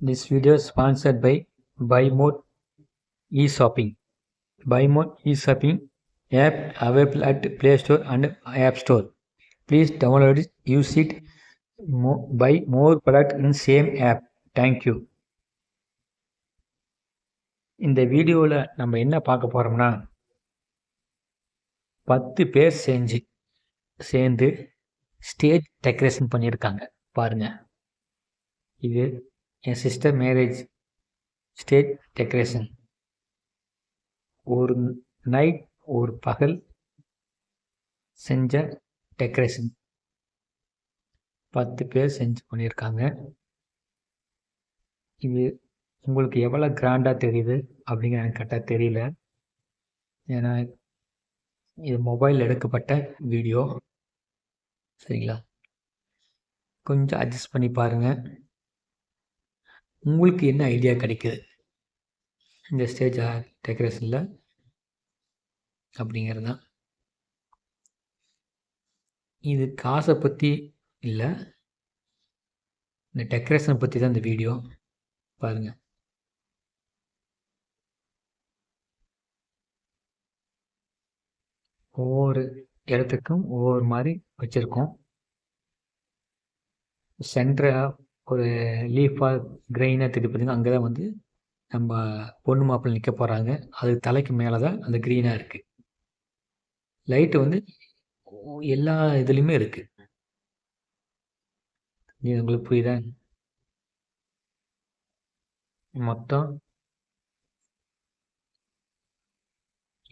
This video is sponsored by Buy More e-shopping. Buy More e-shopping app available at Play Store and App Store. Please download it, use it, mo- buy more product in same app. Thank you. இந்த வீடியோவில் நம்ம என்ன பார்க்க போகிறோம்னா பத்து பேர் செஞ்சு சேர்ந்து ஸ்டேஜ் டெக்கரேஷன் பண்ணியிருக்காங்க பாருங்க இது என் சிஸ்டர் மேரேஜ் ஸ்டேஜ் டெக்கரேஷன் ஒரு நைட் ஒரு பகல் செஞ்ச டெக்கரேஷன் பத்து பேர் செஞ்சு பண்ணியிருக்காங்க. இது உங்களுக்கு எவ்வளோ கிராண்டாக தெரியுது அப்படிங்கிற எனக்கு கரெக்டாக தெரியல. ஏன்னா இது மொபைல் எடுக்கப்பட்ட வீடியோ சரிங்களா? கொஞ்சம் அட்ஜஸ்ட் பண்ணி பாருங்கள் உங்களுக்கு என்ன ஐடியா கிடைக்குது? இந்த ஸ்டேஜ் டெக்கரேஷனில் அப்படிங்கிறது தான் இது காசை பற்றி இல்லை. இந்த டெக்கரேஷனை பற்றி தான் இந்த வீடியோ பாருங்கள் ஒவ்வொரு இடத்துக்கும் ஒவ்வொரு மாதிரி வச்சுருக்கோம். சென்டராக ஒரு லீஃபாக கிரெயினாக தெரியுது பார்த்திங்கன்னா அங்கே தான் வந்து நம்ம பொண்ணு மாப்பிள்ளை நிற்க போகிறாங்க அது தலைக்கு மேலே தான் அந்த க்ரீனாக இருக்குது லைட்டு வந்து எல்லா இதுலேயுமே இருக்குது நீ உங்களுக்கு புரியுதா? மொத்தம்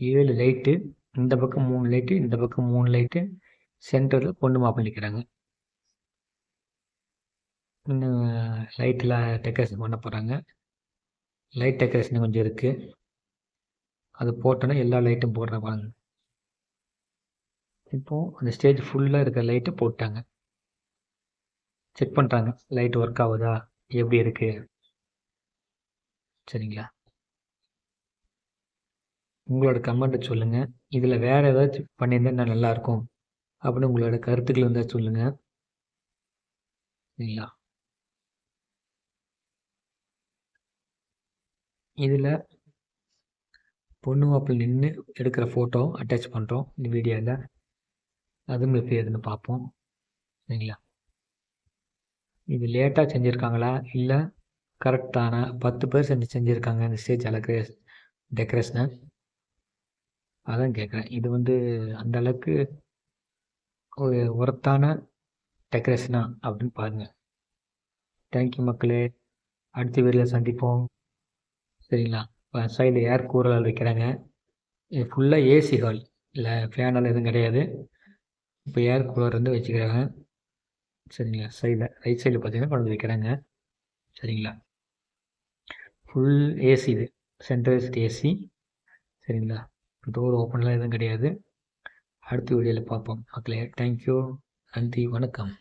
ஏழு லைட்டு இந்த பக்கம் மூணு லைட்டு இந்த பக்கம் மூணு லைட்டு சென்டரில் பொண்ணு மாப்பிள்ளை நிற்கிறாங்க இன்னும் லைட்டில் டெக்கரேஷன் பண்ண போகிறாங்க லைட் டெக்கரேஷன் கொஞ்சம் இருக்குது அது போட்டோன்னா எல்லா லைட்டும் போடுற பாருங்க. இப்போது அந்த ஸ்டேஜ் ஃபுல்லாக இருக்கிற லைட்டு போட்டாங்க. செக் பண்ணுறாங்க லைட் ஒர்க் ஆகுதா? எப்படி இருக்குது சரிங்களா? உங்களோட கமெண்ட்டை சொல்லுங்கள் இதில் வேறு ஏதாச்சும் பண்ணியிருந்தா நான் நல்லாயிருக்கும் அப்படின்னு உங்களோட கருத்துக்கள் வந்தால் சொல்லுங்கள் சரிங்களா? இதில் பொண்ணு மாப்பிள்ளை நின்று எடுக்கிற ஃபோட்டோ அட்டாச் பண்ணுறோம் இந்த வீடியோவில் அதுவும் எப்படி எதுன்னு பார்ப்போம். சரிங்களா? இது லேட்டாக செஞ்சுருக்காங்களா? இல்லை கரெக்டான பத்து பேர் செஞ்சு செஞ்சுருக்காங்க இந்த ஸ்டேஜ் அலக்கே டெக்கரேஷனை அதான் கேட்குறேன் இது வந்து அந்த அளவுக்கு ஒரு ஒர்த்தான டெக்கரேஷனா அப்படின்னு பாருங்கள் தேங்க்யூ மக்களே. அடுத்த வீடியோவில் சந்திப்போம். சரிங்களா? இப்போ சைடில் ஏர் கூரல் வைக்கிறாங்க. ஃபுல்லாக ஏசி ஹால் இல்லை ஃபேனால் எதுவும் கிடையாது. இப்போ ஏர் கூலர் வந்து வச்சுக்கிறாங்க. சரிங்களா? சைடில் ரைட் சைடில் பார்த்தீங்கன்னா கொண்டு வைக்கிறாங்க. சரிங்களா? ஃபுல் ஏசி இது. சென்ட்ரலைஸ்ட் ஏசி சரிங்களா? டோர் ஓப்பன்லாம் எதுவும் கிடையாது. அடுத்த வீடியோவில் பார்ப்போம். மக்களே தேங்க்யூ நன்றி வணக்கம்.